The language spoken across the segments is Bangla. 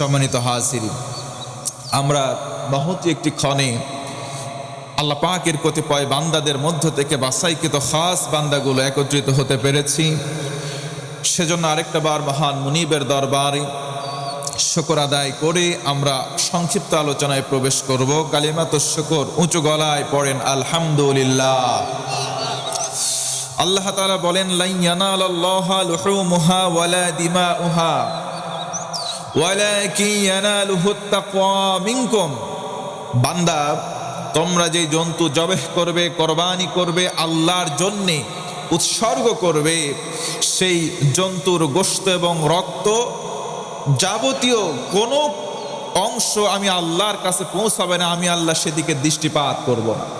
সম্মানিত হাজির। আমরা মহতি একটি ক্ষণে আল্লাহ পাকের কতিপয় বান্দাদের মধ্য থেকে বাসাইকৃত খাস বান্দাগুলো একত্রিত হতে পেরেছি। সেজন্য আরেকটা বার মহান মুনিবের দরবারে শকর আদায় করে আমরা সংক্ষিপ্ত আলোচনায় প্রবেশ করব। কালিমাত শকর উঁচু গলায় পড়েন, আলহামদুলিল্লাহ। আল্লাহ তাআলা বলেন লাইয়ানাল আল্লাহ লুহুমুহা ওয়ালা তাকওয়া মিনকুম বান্দা, তোমরা যে জন্তু জবেহ করবে, কোরবানি করবে, আল্লাহর জন্যে উৎসর্গ করবে, সেই জন্তুর গোশত এবং রক্ত যাবতীয় কোনো অংশ আমি আল্লাহর কাছে পৌঁছাবে না, আমি আল্লাহ সেদিকে দৃষ্টিপাত করব না।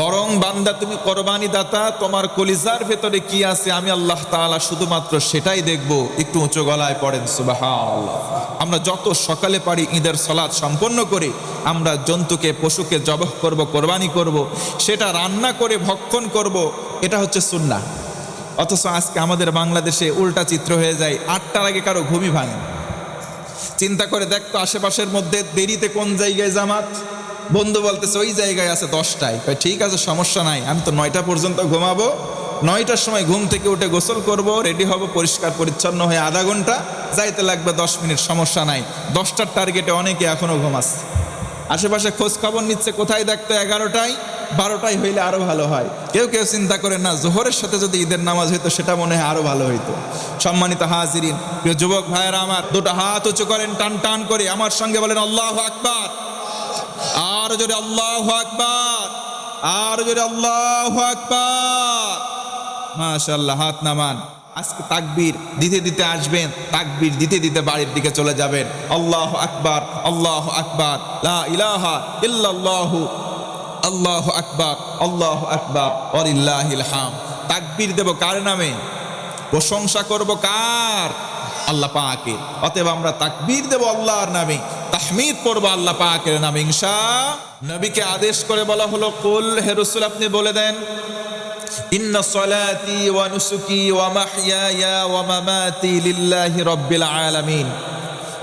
বরং বান্দা, তুমি কোরবানি দাতা তোমার কলিজার ভেতরে কি আছে আমি আল্লাহ তাআলা শুধুমাত্র সেটাই দেখব। একটু উঁচু গলায় পড়েন, সুবহানাল্লাহ। আমরা যত সকালে পারি ঈদের সলাৎ সম্পন্ন করে, আমরা জন্তুকে, পশুকে জবহ করব, কোরবানি করব, সেটা রান্না করে ভক্ষণ করব, এটা হচ্ছে সুন্না অথচ আজকে আমাদের বাংলাদেশে উল্টা চিত্র হয়ে যায়, আটটার আগে কারও ঘুমই ভাঙে চিন্তা করে দেখতো আশেপাশের মধ্যে দেরিতে কোন জায়গায় জামাত? বন্ধু বলতেছে, ওই জায়গায় আছে দশটায়। ঠিক আছে, সমস্যা নাই, আমি তো নয়টা পর্যন্ত ঘুমাবো। নয়টার সময় ঘুম থেকে উঠে গোসল করব, রেডি হব, পরিষ্কার পরিচ্ছন্ন হয়ে আধা ঘণ্টা। যাইতে লাগবে দশ মিনিট, সমস্যা নাই। দশটার টার্গেটে অনেকে এখনও ঘুমাচ্ছে। আশেপাশে খোঁজ খবর নিচ্ছে, কোথায় দেখতো এগারোটায়? বারোটায় হইলে আরও ভালো হয়। কেউ কেউ চিন্তা করে না, জোহরের সাথে যদি ঈদের নামাজ হইতো, সেটা মনে হয় আরও ভালো হইতো। সম্মানিত হাজিরিন, প্রিয় যুবক ভাইয়েরা আমার, দুটো হাত উঁচু করেন, টান টান করে, আমার সঙ্গে বলেন, আল্লাহ আকবার। আর জোরে আল্লাহ আকবার, আর জোরে আল্লাহ আকবার। মাশাল্লাহ হাত নামান। আজকে তাকবীর দিতে দিতে আসবেন, তাকবীর দিতে দিতে বাড়ির দিকে চলে যাবেন। আল্লাহ আকবার আল্লাহ আকবার, লা ইলাহা ইল্লাল্লাহু, আল্লাহ আকবার আল্লাহ আকবার, ওয়ালিল্লাহিল হাম তাকবীর দেব কার নামে? প্রশংসা করব কার? আল্লাহ পাকের। অতএব আমরা তাকবীর দেব আল্লাহর নামে। তাহমিদ পড়ব আল্লাহ পাকের নামে, ইনশা। নবীকে আদেশ করে বলা হলো, কুল হে রসুল, আপনি বলে দেন, ইন্না সলাতি ওয়া নুসুকি ওয়া মাহইয়ায়া ওয়া মামাতি লিল্লাহি রাব্বিল আলামিন।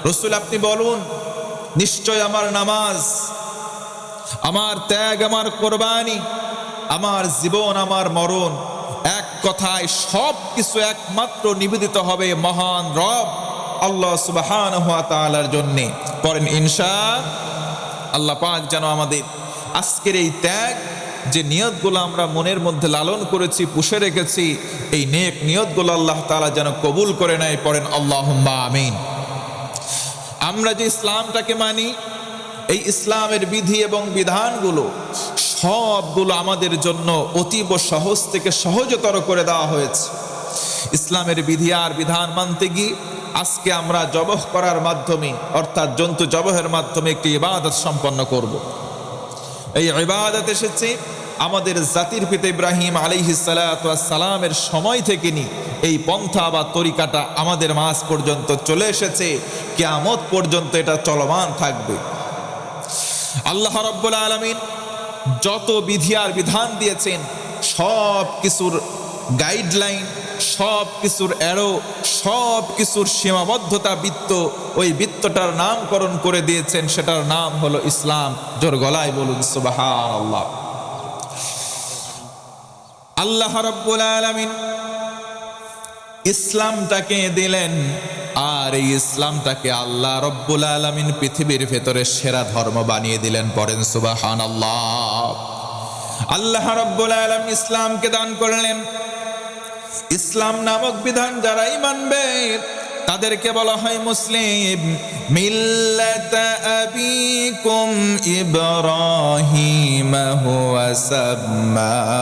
রসুল, আপনি বলুন, নিশ্চয় আমার নামাজ, আমার ত্যাগ, আমার কোরবানি, আমার জীবন, আমার মরণ, এক কথায় সব কিছু একমাত্র নিবেদিত হবে মহান রব। আল্লাহ সুবাহান হাত তাআলার জন্যে করেন ইনশা আল্লাহ পাক যেন আমাদের আজকের এই ত্যাগ যে নিয়তগুলো আমরা মনের মধ্যে লালন করেছি, পুষে রেখেছি, এই নেক নিয়তগুলো আল্লাহ তাআলা যেন কবুল করে নেয়, পড়েন আল্লাহ আমিন। আমরা যে ইসলামটাকে মানি, এই ইসলামের বিধি এবং বিধানগুলো সবগুলো আমাদের জন্য অতীব সহজ থেকে সহজতর করে দেওয়া হয়েছে। ইসলামের বিধি আর বিধান মানতে গিয়ে আজকে আমরা জবহ করার মাধ্যমে, অর্থাৎ জন্তু জবহের মাধ্যমে একটি ইবাদত সম্পন্ন করব। এই ইবাদত এসেছে আমাদের জাতির পিতা ইব্রাহিম সালামের সময় থেকে নি। এই পন্থা বা তরিকাটা আমাদের মাস পর্যন্ত চলে এসেছে। কেয়ামত পর্যন্ত এটা চলমান থাকবে। আল্লাহ রব্বুল আলমিন যত বিধি আর বিধান দিয়েছেন সব কিছুর গাইডলাইন সব কিছুর অ্যারো সব কিছুর সীমাবদ্ধতা বৃত্ত ওই বৃত্তটার নামকরণ করে দিয়েছেন। সেটার নাম হলো ইসলাম। জোর গলায় বলুন সুবাহান আল্লাহ আল্লাহ রব্বুল আলমিন ইসলামটাকে দিলেন আর এই ইসলামটাকে আল্লাহ রব্বুল আলমিন পৃথিবীর ভেতরে সেরা ধর্ম বানিয়ে দিলেন। পরেন সুবাহান আল্লাহ আল্লাহ রব্বুল আলম ইসলামকে দান করলেন। ইসলাম নামক বিধান যারাই মানবে, তাদেরকে বলা হয় মুসলিম। মিল্লাত আবিকুম ইব্রাহিম হুয়া সাম্মাকুমুল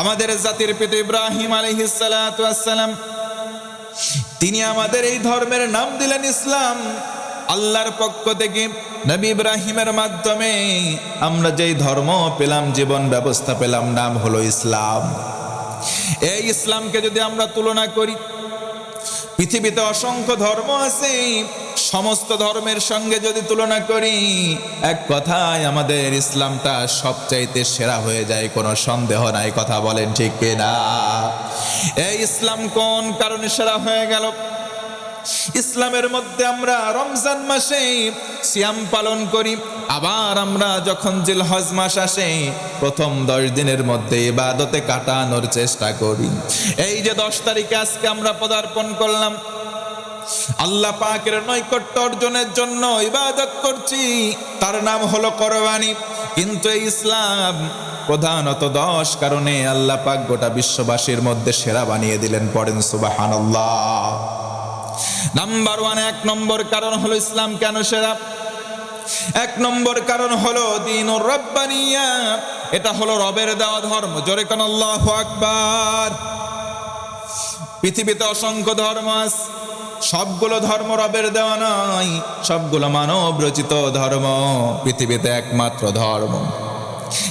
আমাদের জাতির পিতা ইব্রাহিম আলহিসালাম তিনি আমাদের এই ধর্মের নাম দিলেন ইসলাম। আল্লাহর পক্ষ থেকে নবী ইব্রাহিমের মাধ্যমে আমরা যেই ধর্ম পেলাম, জীবন ব্যবস্থা পেলাম, নাম হলো ইসলাম। এই ইসলামকে যদি আমরা তুলনা করি, পৃথিবীতে অসংখ্য ধর্ম আছে, সমস্ত ধর্মের সঙ্গে যদি তুলনা করি, এক কথায় আমাদের ইসলামটা সবচাইতে সেরা হয়ে যায়, কোনো সন্দেহ নাই, কথা বলেন ঠিক কিনা? এই ইসলাম কোন কারণে সেরা হয়ে গেল? ইসলামের মধ্যে আমরা রমজান মাসে সিয়াম পালন করি, আবার আমরা যখন জিল হজ মাস আসে, প্রথম দশ দিনের মধ্যে ইবাদতে কাটানোর চেষ্টা করি। এই যে দশ তারিখে আজকে আমরা পদার্পণ করলাম, আল্লাহ পাকের নৈকট্য অর্জনের জন্য ইবাদত করছি, তার নাম হলো কোরবানি। কিন্তু ইসলাম প্রধানত দশ কারণে আল্লাহ পাক গোটা বিশ্ববাসীর মধ্যে সেরা বানিয়ে দিলেন, পড়েন সুবাহানাল্লাহ। নাম্বার ওয়ান এক নম্বর কারণ হলো ইসলাম কেন সেরা? এক নম্বর কারণ হলো দিন ও রব্বানিয়া। এটা হলো রবের দেওয়া ধর্ম। জোরে কোন আল্লাহ আকবার। পৃথিবীতে অসংখ্য ধর্ম আছে। সবগুলো ধর্ম রবের দেওয়া নয়। সবগুলো মানব রচিত ধর্ম। পৃথিবীতে একমাত্র ধর্ম।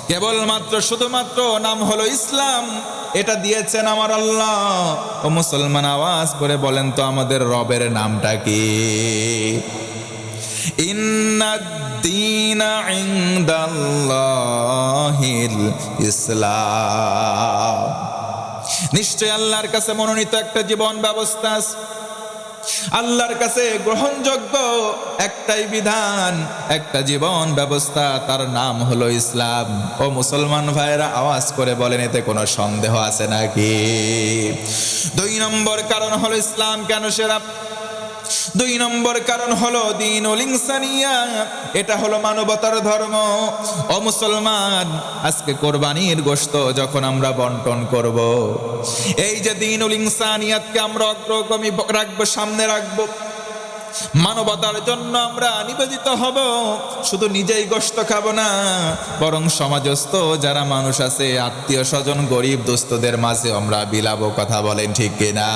কেবলমাত্র, শুধুমাত্র নাম হলো ইসলাম। এটা দিয়েছেন আমার আল্লাহ। ও মুসলমান, আওয়াজ করে বলেন তো আমাদের রবের নামটা কি? ইসলাম। নিশ্চয় আল্লাহর কাছে মনোনীত একটা জীবন ব্যবস্থা আছে। আল্লাহর কাছে গ্রহণযোগ্য একটাই বিধান, একটা জীবন ব্যবস্থা, তার নাম হলো ইসলাম। ও মুসলমান ভাইরা আওয়াজ করে বলেন, এতে কোনো সন্দেহ আছে নাকি? দুই নম্বর কারণ হলো ইসলাম কেন সেরা? দুই নম্বর কারণ হলো দিন ইনসানিয়া। এটা হলো মানবতার ধর্ম। ও মুসলমান, আজকে কোরবানির গোশত যখন আমরা বন্টন করব, এই যে দিন ইনসানিয়াতকে আমরা অগ্রগামী রাখব, সামনে রাখব মানবতার জন্য আমরা নিবেদিত হব। শুধু নিজেই গোস্ত খাব না, বরং সমাজস্থ যারা মানুষ আছে, আত্মীয় স্বজন, গরিব দোস্তদের মাঝে আমরা বিলাবো কথা বলেন ঠিক কিনা?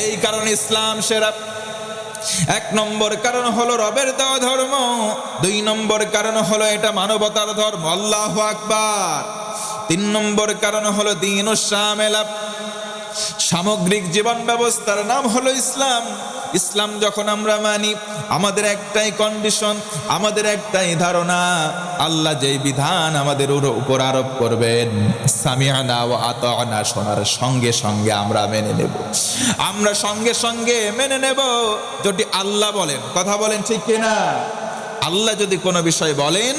এই কারণে ইসলাম সেরা। এক নম্বর কারণ হলো রবের দেওয়া ধর্ম, দুই নম্বর কারণ হলো এটা মানবতার ধর্ম, আল্লাহ আকবার। তিন নম্বর কারণ হলো দিন ও শামেলা সামগ্রিক জীবন ব্যবস্থার নাম হলো ইসলাম। ইসলাম যখন আমরা মানি, আমাদের একটাই কন্ডিশন আমাদের একটাই ধারণা, আল্লাহ যেই বিধান আমাদের উপর আরোপ করবেন সামিয়ানা ও আতানা শোনার সঙ্গে সঙ্গে আমরা মেনে নেব। আমরা সঙ্গে সঙ্গে মেনে নেব, যদি আল্লাহ বলেন। কথা বলেন ঠিক কিনা? আল্লাহ যদি কোনো বিষয় বলেন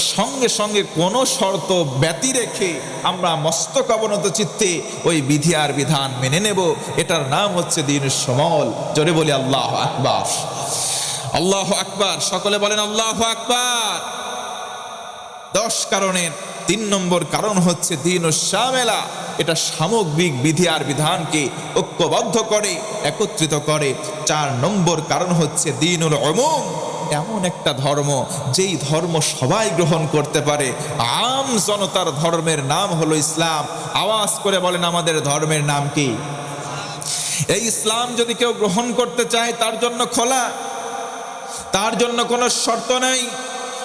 সঙ্গে সঙ্গে কোনো শর্ত ব্যতি রেখে আমরা মস্তক অবনত চিত্তে ওই বিধি আর বিধান মেনে নেব। এটার নাম হচ্ছে দিন সমল। জোরে বলি, আল্লাহ আকবার। আল্লাহ আকবার। সকলে বলেন, আল্লাহ আকবার। দশ কারণের তিন নম্বর কারণ হচ্ছে দিন ও শামেলা এটা সামগ্রিক বিধি আর বিধানকে ঐক্যবদ্ধ করে, একত্রিত করে। চার নম্বর কারণ হচ্ছে দিনুল অমুম এমন একটা ধর্ম, যেই ধর্ম সবাই গ্রহণ করতে পারে। আম জনতার ধর্মের নাম হলো ইসলাম। আওয়াজ করে বলেন, আমাদের ধর্মের নাম কি? এই ইসলাম যদি কেউ গ্রহণ করতে চায়, তার জন্য খোলা। তার জন্য কোনো শর্ত নেই।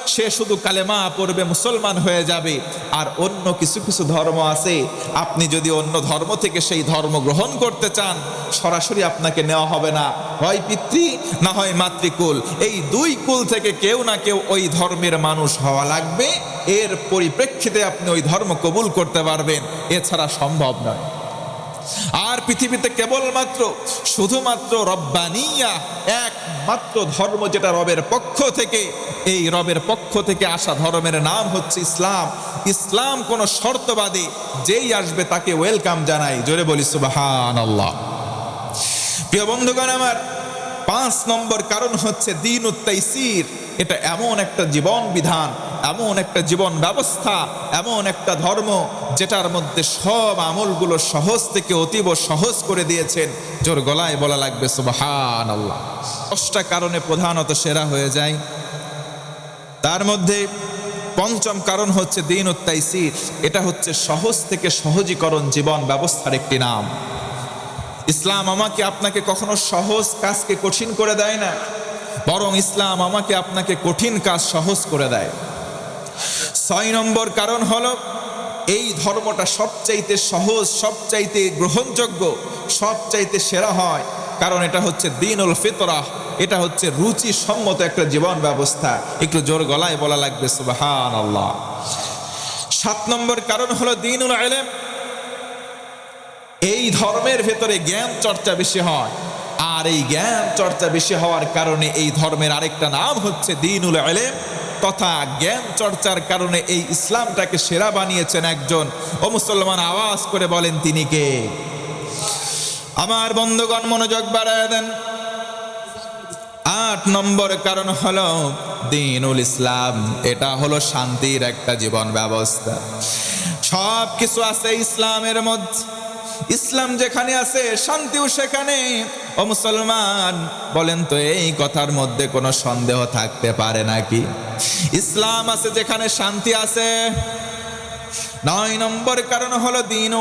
সে শুধু কালেমা পড়বে মুসলমান হয়ে যাবে। আর অন্য কিছু কিছু ধর্ম আছে। আপনি যদি অন্য ধর্ম থেকে সেই ধর্ম গ্রহণ করতে চান, সরাসরি আপনাকে নেওয়া হবে না। হয় পিতৃ, না হয় মাতৃকুল। এই দুই কুল থেকে কেউ না কেউ ওই ধর্মের মানুষ হওয়া লাগবে। এর পরিপ্রেক্ষিতে আপনি ওই ধর্ম কবুল করতে পারবেন। এছাড়া সম্ভব নয়। আর পৃথিবীতে কেবলমাত্র, শুধুমাত্র রব্বানিয়া একমাত্র ধর্ম যেটা রবের পক্ষ থেকে, এই রবের পক্ষ থেকে আসা ধর্মের নাম হচ্ছে ইসলাম। ইসলাম কোনো শর্তবাদী, যেই আসবে তাকে ওয়েলকাম জানাই। জোরে বলি সুবাহান আল্লাহ প্রিয় বন্ধুগণ, আমার পাঁচ নম্বর কারণ হচ্ছে দিন উত্তাইসির এটা এমন একটা জীবন বিধান এমন একটা জীবন ব্যবস্থা, এমন একটা ধর্ম যেটার মধ্যে সব আমলগুলো সহজ থেকে অতীব সহজ করে দিয়েছেন। জোর গলায় বলা লাগবে সুবাহান আল্লাহ দশটা কারণে প্রধানত সেরা হয়ে যায়। তার মধ্যে পঞ্চম কারণ হচ্ছে দিন উত্তাইসির এটা হচ্ছে সহজ থেকে সহজীকরণ জীবন ব্যবস্থার একটি নাম। ইসলাম আমাকে আপনাকে কখনো সহজ কাজকে কঠিন করে দেয় না, বরং ইসলাম আমাকে আপনাকে কঠিন কাজ সহজ করে দেয়। ছয় নম্বর কারণ হলো, এই ধর্মটা সবচাইতে সহজ, সবচাইতে গ্রহণযোগ্য, সবচাইতে সেরা হয়। কারণ এটা হচ্ছে দিনুল ফিতরাহ এটা হচ্ছে রুচি সম্মত একটা জীবন ব্যবস্থা। একটু জোর গলায় বলা লাগবে সুবাহান আল্লাহ সাত নম্বর কারণ হলো দিনুল আলেম এই ধর্মের ভেতরে জ্ঞান চর্চা বেশি হয়। আর এই জ্ঞান চর্চা বেশি হওয়ার কারণে এই ধর্মের আরেকটা নাম হচ্ছে দিনুল আলেম তথা জ্ঞান চর্চার কারণে এই ইসলামটাকে সেরা বানিয়েছেন একজন। ও মুসলমান আওয়াজ করে বলেন, তিনি কে? আমার বন্ধুগণ মনোযোগ বাড়ায় দেন। আট নম্বর কারণ হলো দিনুল ইসলাম। এটা হলো শান্তির একটা জীবন ব্যবস্থা। সব কিছু আছে ইসলামের মধ্যে। ইসলাম যেখানে আছে, শান্তিও সেখানে। ও মুসলমান, বলেন তো এই কথার মধ্যে কোনো সন্দেহ থাকতে পারে নাকি? ইসলাম আছে যেখানে শান্তি আছে। নয় নম্বর কারণ হলো দিন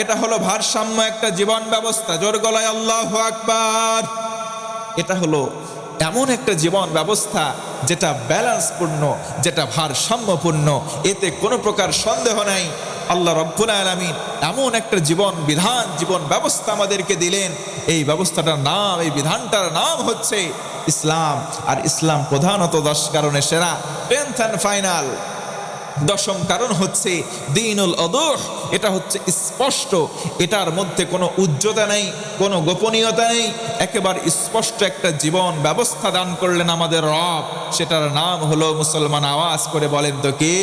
এটা হলো ভারসাম্য একটা জীবন ব্যবস্থা। জোর গলায় আল্লাহ আকবার। এটা হলো এমন একটা জীবন ব্যবস্থা যেটা ব্যালেন্সপূর্ণ, যেটা ভারসাম্যপূর্ণ। এতে কোনো প্রকার সন্দেহ নাই। আল্লাহ রব্বুল আলমিন এমন একটা জীবন, বিধান, জীবন ব্যবস্থা আমাদেরকে দিলেন। এই ব্যবস্থাটার নাম, এই বিধানটার নাম হচ্ছে ইসলাম। আর ইসলাম প্রধানত দশ কারণে সেরা টেন্থ অ্যান্ড ফাইনাল দশম কারণ হচ্ছে দিনুল অদোহ এটা হচ্ছে স্পষ্ট। এটার মধ্যে কোনো উজ্জ্বতা নেই, কোনো গোপনীয়তা নেই। একেবারে স্পষ্ট একটা জীবন ব্যবস্থা দান করলেন আমাদের রব। সেটার নাম হলো মুসলমান আওয়াজ করে বলেন তো কে?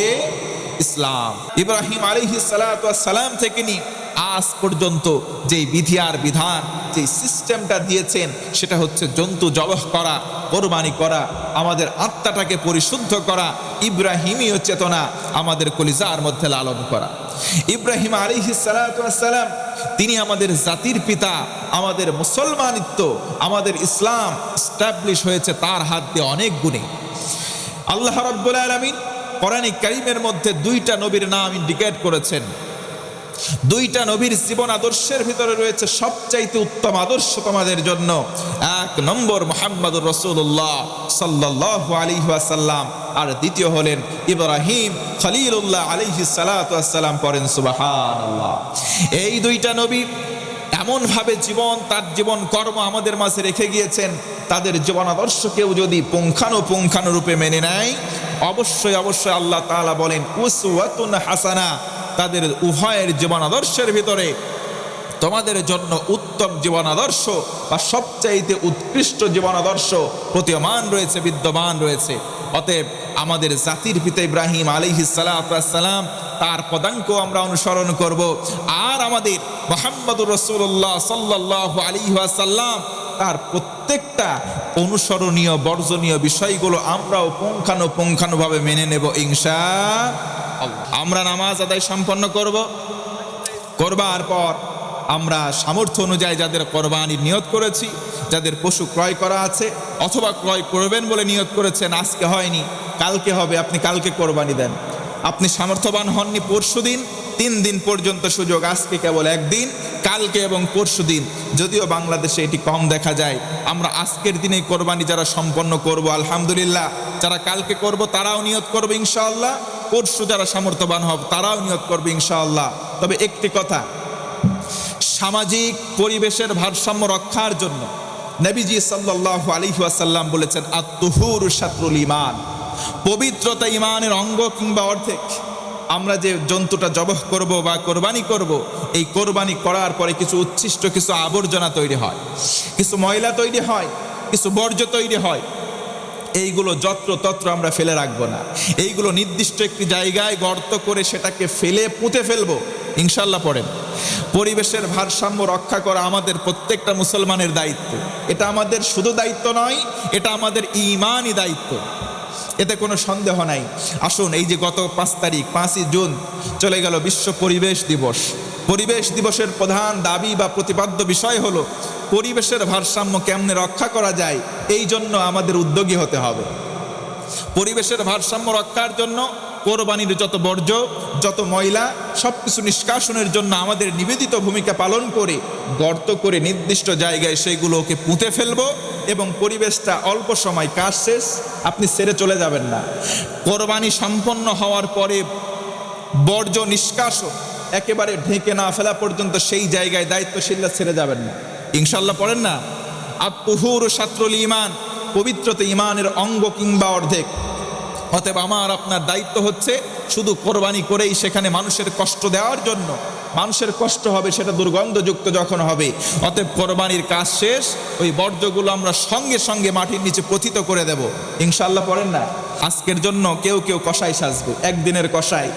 ইসলাম। ইব্রাহিম আলিহি সালাম থেকে নি, আজ পর্যন্ত যেই বিধি আর বিধান যে সিস্টেমটা দিয়েছেন, সেটা হচ্ছে জন্তু জবহ করা, কোরবানি করা, আমাদের আত্মাটাকে পরিশুদ্ধ করা, ইব্রাহিমীয় চেতনা আমাদের কলিজার মধ্যে লালন করা। ইব্রাহিম আলিহি সালাম, তিনি আমাদের জাতির পিতা, আমাদের মুসলমানিত্ব, আমাদের ইসলাম স্টাবলিশ হয়েছে তার হাত দিয়ে অনেক গুণে। আল্লাহ রব্বুল আলমিন কোরআন কারিমের মধ্যে দুইটা নবীর নাম ইন্ডিকেট করেছেন। দুইটা নবীর জীবন আদর্শের ভিতরে রয়েছে সবচাইতে উত্তম আদর্শ তোমাদের জন্য। এক নম্বর মোহাম্মদুর রসুল্লাহ সাল্লাহ আলী সাল্লাম আর দ্বিতীয় হলেন ইব্রাহিম খলিলুল্লাহ আলিহি সালাতাম পড়েন সুবাহান এই দুইটা নবী এমনভাবে জীবন, তার জীবন কর্ম আমাদের মাঝে রেখে গিয়েছেন, তাদের জীবন আদর্শ কেউ যদি পুঙ্খানু রূপে মেনে নেয় অবশ্যই অবশ্যই আল্লাহ তাআলা বলেন, উসওয়াতুন হাসানা তাদের উভয়ের জীবন আদর্শের ভিতরে। তোমাদের জন্য উত্তম জীবন আদর্শ বা সবচাইতে উৎকৃষ্ট জীবন আদর্শ প্রতীয়মান রয়েছে, বিদ্যমান রয়েছে। অতএব আমাদের জাতির পিতা ইব্রাহিম আলিহি সালাম তার পদাঙ্ক আমরা অনুসরণ করব। আর আমাদের মোহাম্মদুর রসুল্লাহ সাল্লাহ আলী তার প্রত্যেকটা অনুসরণীয়, বর্জনীয় বিষয়গুলো আমরাও পুঙ্খানু পুঙ্খানুভাবে মেনে নেব ইংসা আমরা নামাজ আদায় সম্পন্ন করব। করবার পর আমরা সামর্থ্য অনুযায়ী যাদের কোরবানি নিয়ত করেছি, যাদের পশু ক্রয় করা আছে অথবা ক্রয় করবেন বলে নিয়ত করেছেন, আজকে হয়নি, কালকে হবে, আপনি কালকে কোরবানি দেন। আপনি সামর্থ্যবান হননি পরশু দিন তিন দিন পর্যন্ত সুযোগ, আজকে কেবল একদিন কালকে এবং পরশু দিন। যদিও বাংলাদেশে এটি কম দেখা যায়, আমরা আজকের দিনে কোরবানি যারা সম্পন্ন করব, আলহামদুলিল্লাহ, যারা কালকে করব তারাও নিয়ত করবে ইনশাআল্লাহ, পরশু যারা সামর্থ্যবান হব তারাও নিয়ত করবে ইনশাআল্লাহ। তবে একটি কথা, সামাজিক পরিবেশের ভারসাম্য রক্ষার জন্য নবীজি সাল্লাহ আলিহাসাল্লাম বলেছেন আত্মহুর শাত্রুল ইমান পবিত্রতা ইমানের অঙ্গ কিংবা অর্ধেক। আমরা যে জন্তুটা জবহ করব বা কোরবানি করব, এই কোরবানি করার পরে কিছু উচ্ছিষ্ট, কিছু আবর্জনা তৈরি হয়, কিছু ময়লা তৈরি হয়, কিছু বর্জ্য তৈরি হয়। এইগুলো যত্র তত্র আমরা ফেলে রাখব না। এইগুলো নির্দিষ্ট একটি জায়গায় গর্ত করে সেটাকে ফেলে পুঁতে ফেলব। ইনশাল্লাহ পড়েন। পরিবেশের ভারসাম্য রক্ষা করা আমাদের প্রত্যেকটা মুসলমানের দায়িত্ব। এটা আমাদের শুধু দায়িত্ব নয়, এটা আমাদের ইমানই দায়িত্ব। এতে কোনো সন্দেহ নাই। আসুন, এই যে গত পাঁচ তারিখ, পাঁচই জুন, চলে গেল বিশ্ব পরিবেশ দিবস। পরিবেশ দিবসের প্রধান দাবি বা প্রতিপাদ্য বিষয় হলো, পরিবেশের ভারসাম্য কেমনে রক্ষা করা যায়, এই জন্য আমাদের উদ্যোগী হতে হবে। পরিবেশের ভারসাম্য রক্ষার জন্য কোরবানির যত বর্জ্য, যত ময়লা সব কিছু নিষ্কাশনের জন্য আমাদের নিবেদিত ভূমিকা পালন করে, গর্ত করে নির্দিষ্ট জায়গায় সেইগুলোকে পুঁতে ফেলব এবং পরিবেশটা অল্প সময় কাজ শেষ, আপনি সেরে চলে যাবেন না। কোরবানি সম্পন্ন হওয়ার পরে বর্জ্য নিষ্কাশন একেবারে ঢেকে না ফেলা পর্যন্ত সেই জায়গায় দায়িত্বশীলরা ছেড়ে যাবেন না। ইনশাল্লাহ পড়েন না? আত্মহুর ছাত্রল ইমান, পবিত্রতে ইমানের অঙ্গ কিংবা অর্ধেক। অতএব আমার, আপনার দায়িত্ব হচ্ছে শুধু কোরবানি করেই সেখানে মানুষের কষ্ট দেওয়ার জন্য। মানুষের কষ্ট হবে, সেটা দুর্গন্ধযুক্ত যখন হবে। অতএব কোরবানির কাজ শেষ, ওই বর্জ্যগুলো আমরা সঙ্গে সঙ্গে মাটির নিচে পতিত করে দেব। ইনশাল্লাহ পড়েন না? আজকের জন্য কেউ কেউ কষাই সাজবে, একদিনের কষাই।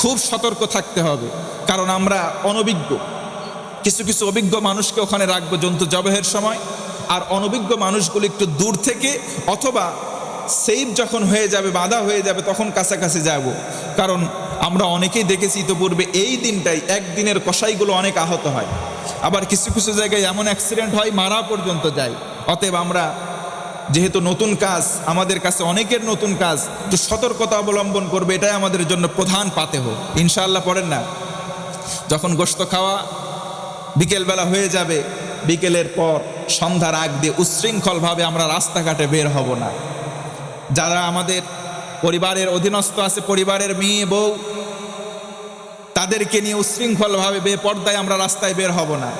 খুব সতর্ক থাকতে হবে, কারণ আমরা অনভিজ্ঞ। কিছু কিছু অভিজ্ঞ মানুষকে ওখানে রাখব জন্তু জবহের সময়, আর অনভিজ্ঞ মানুষগুলো একটু দূর থেকে অথবা সেফ যখন হয়ে যাবে, বাধা হয়ে যাবে, তখন কাছাকাছি যাব। কারণ আমরা অনেকেই দেখেছি ইতোপূর্বে এই দিনটাই একদিনের কষাইগুলো অনেক আহত হয়। আবার কিছু কিছু জায়গায় এমন অ্যাক্সিডেন্ট হয়, মারা পর্যন্ত যায়। অতএব আমরা যেহেতু নতুন কাজ, আমাদের কাছে অনেকের নতুন কাজ, একটু সতর্কতা অবলম্বন করবে, এটাই আমাদের জন্য প্রধান পাতে হোক ইনশাআল্লাহ পড়েন না? যখন গোস্ত খাওয়া বিকেলবেলা হয়ে যাবে, বিকেলের পর সন্ধ্যার আগ দিয়ে উচ্ছৃঙ্খলভাবে আমরা রাস্তাঘাটে বের হব না। যারা আমাদের পরিবারের অধীনস্থ আছে, পরিবারের মেয়ে, বউ, তাদেরকে নিয়ে উশৃঙ্খলভাবে বেপর্দায় আমরা রাস্তায় বের হব না।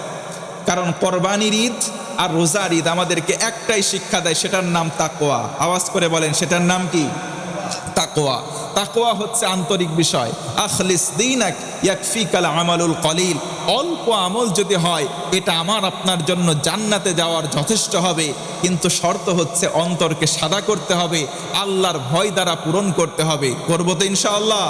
কারণ কোরবানির ঈদ আর রোজার ঈদ আমাদেরকে একটাই শিক্ষা দেয়, সেটার নাম তাকোয়া আওয়াজ করে বলেন, সেটার নাম কি? তাকোয়া তাকোয়া হচ্ছে আন্তরিক বিষয়। আখলিস দিন এক ইয়াকফিকাল আমালুল কলিল। অল্প আমল যদি হয়, এটা আমার আপনার জন্য জান্নাতে যাওয়ার যথেষ্ট হবে। কিন্তু শর্ত হচ্ছে অন্তরকে সাদা করতে হবে, আল্লাহর ভয় দ্বারা পূরণ করতে হবে। করব তো ইনশাআল্লাহ।